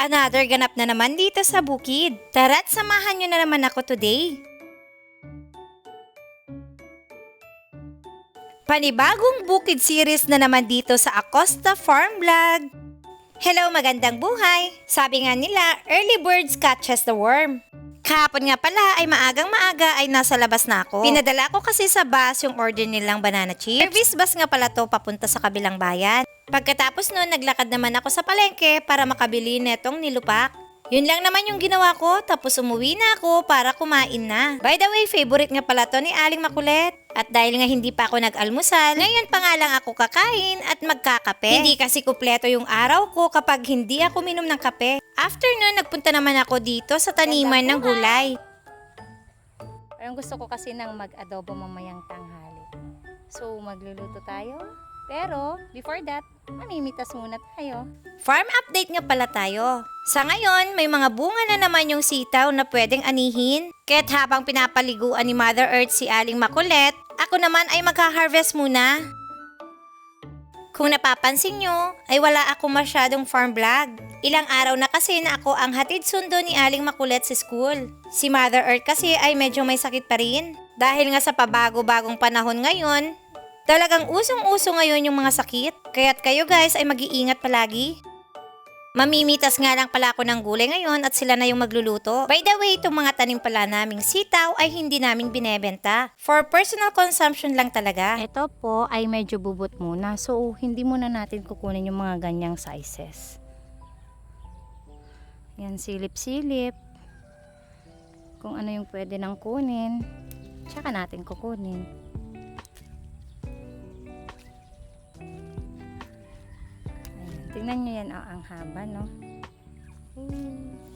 Another ganap na naman dito sa bukid. Tara't samahan nyo na naman ako today. Panibagong bukid series na naman dito sa Acosta Farm Vlog. Hello, magandang buhay! Sabi nga nila, early birds catches the worm. Kahapon nga pala ay maagang maaga ay nasa labas na ako. Pinadala ko kasi sa bus yung order nilang banana chips. Service bus nga pala to papunta sa kabilang bayan. Pagkatapos nun, naglakad naman ako sa palengke para makabili netong nilupak. Yun lang naman yung ginawa ko, tapos umuwi na ako para kumain na. By the way, favorite nga pala to ni Aling Makulet. At dahil nga hindi pa ako nag-almusal, ngayon pa nga lang ako kakain at magkakape. Hindi kasi kupleto yung araw ko kapag hindi ako minom ng kape. After nun, nagpunta naman ako dito sa taniman ng gulay. Parang gusto ko kasi ng mag-adobo mamayang tanghali. So, magluluto tayo. Pero, before that, mamimitas muna tayo. Farm update nga pala tayo. Sa ngayon, may mga bunga na naman yung sitaw na pwedeng anihin. Kaya't habang pinapaliguan ni Mother Earth si Aling Makulet, ako naman ay magka-harvest muna. Kung napapansin nyo, ay wala ako masyadong farm vlog. Ilang araw na kasi na ako ang hatid sundo ni Aling Makulet sa school. Si Mother Earth kasi ay medyo may sakit pa rin. Dahil nga sa pabago-bagong panahon ngayon, talagang usong-uso ngayon yung mga sakit. Kaya't kayo guys ay mag-iingat palagi. Mamimitas nga lang pala ako ng gulay ngayon at sila na yung magluluto. By the way, itong mga tanim pala naming sitaw ay hindi namin binebenta. For personal consumption lang talaga. Ito po ay medyo bubot muna. So, hindi muna natin kukunin yung mga ganyang sizes. Yan, silip-silip. Kung ano yung pwede nang kunin, tsaka natin kukunin. Tingnan nyo yan, oh, ang haba, no?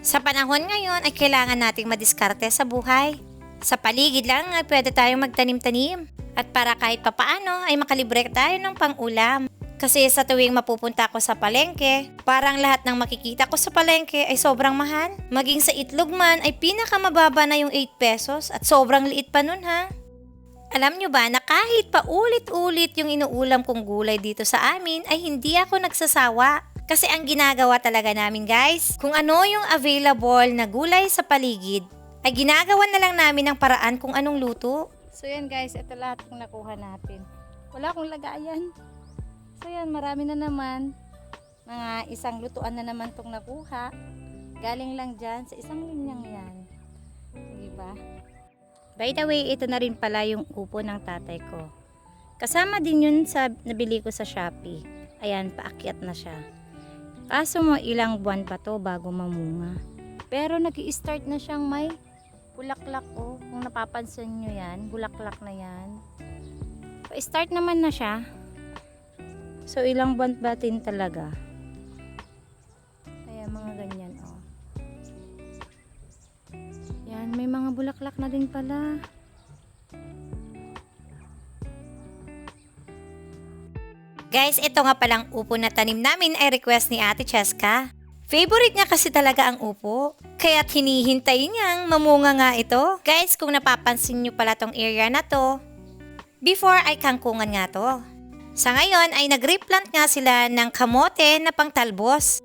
Sa panahon ngayon ay kailangan nating madiskarte sa buhay. Sa paligid lang ay pwede tayong magtanim-tanim. At para kahit papaano ay makalibre tayo ng pang-ulam. Kasi sa tuwing mapupunta ako sa palengke, parang lahat ng makikita ko sa palengke ay sobrang mahal. Maging sa itlog man ay pinakamababa na yung 8 pesos at sobrang liit pa nun ha. Alam nyo ba na kahit pa ulit-ulit yung inuulam kong gulay dito sa amin ay hindi ako nagsasawa. Kasi ang ginagawa talaga namin guys, kung ano yung available na gulay sa paligid, ay ginagawa na lang namin ng paraan kung anong luto. So yan guys, ito lahat ng nakuha natin. Wala akong lagayan. So yan, marami na naman. Mga isang lutuan na naman tong nakuha. Galing lang dyan sa isang linyang yan. Diba? By the way, ito na rin pala yung upo ng tatay ko. Kasama din yun sa nabili ko sa Shopee. Ayan, paakyat na siya. Kaso mo ilang buwan pa to bago mamunga. Pero nag start na siyang may bulaklak oh. Kung napapansin nyo yan, bulaklak na yan. Pa-start naman na siya. So ilang buwan ba din talaga? Kaya mga ganyan oh. May mga bulaklak na din pala. Guys, ito nga palang upo na tanim namin ay request ni Ate Cheska. Favorite niya kasi talaga ang upo. Kaya't hinihintay niyang mamunga nga ito. Guys, kung napapansin niyo pala tong area na to, before ay kangkungan nga to. Sa ngayon ay nag-replant nga sila ng kamote na pangtalbos.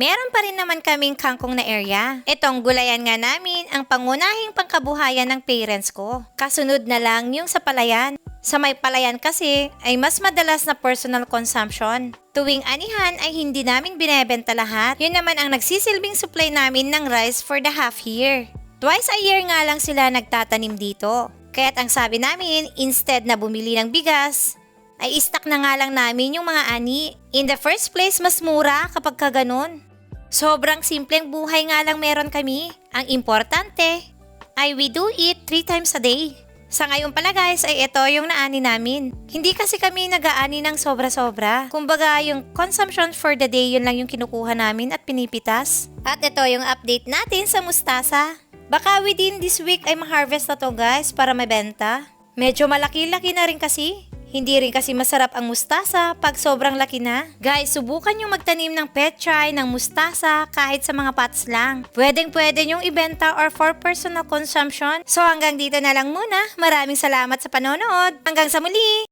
Meron pa rin naman kaming kangkong na area. Itong gulayan nga namin ang pangunahing pangkabuhayan ng parents ko. Kasunod na lang yung sa palayan. Sa may palayan kasi ay mas madalas na personal consumption. Tuwing anihan ay hindi namin binebenta lahat. Yun naman ang nagsisilbing supply namin ng rice for the half year. Twice a year nga lang sila nagtatanim dito. Kaya't ang sabi namin, instead na bumili ng bigas, ay istak na nga lang namin yung mga ani. In the first place, mas mura kapag ka ganun. Sobrang simpleng buhay nga lang meron kami. Ang importante ay we do it three times a day. Sa ngayon pala guys ay ito yung naani namin. Hindi kasi kami nag-aani ng sobra-sobra. Kumbaga yung consumption for the day yun lang yung kinukuha namin at pinipitas. At ito yung update natin sa mustasa. Baka within this week ay ma-harvest na to guys para mabenta. Medyo malaki-laki na rin kasi. Hindi rin kasi masarap ang mustasa pag sobrang laki na. Guys, subukan yung magtanim ng petchay ng mustasa kahit sa mga pots lang. Pwedeng pwede yung ibenta or for personal consumption. So hanggang dito na lang muna. Maraming salamat sa panonood. Hanggang sa muli!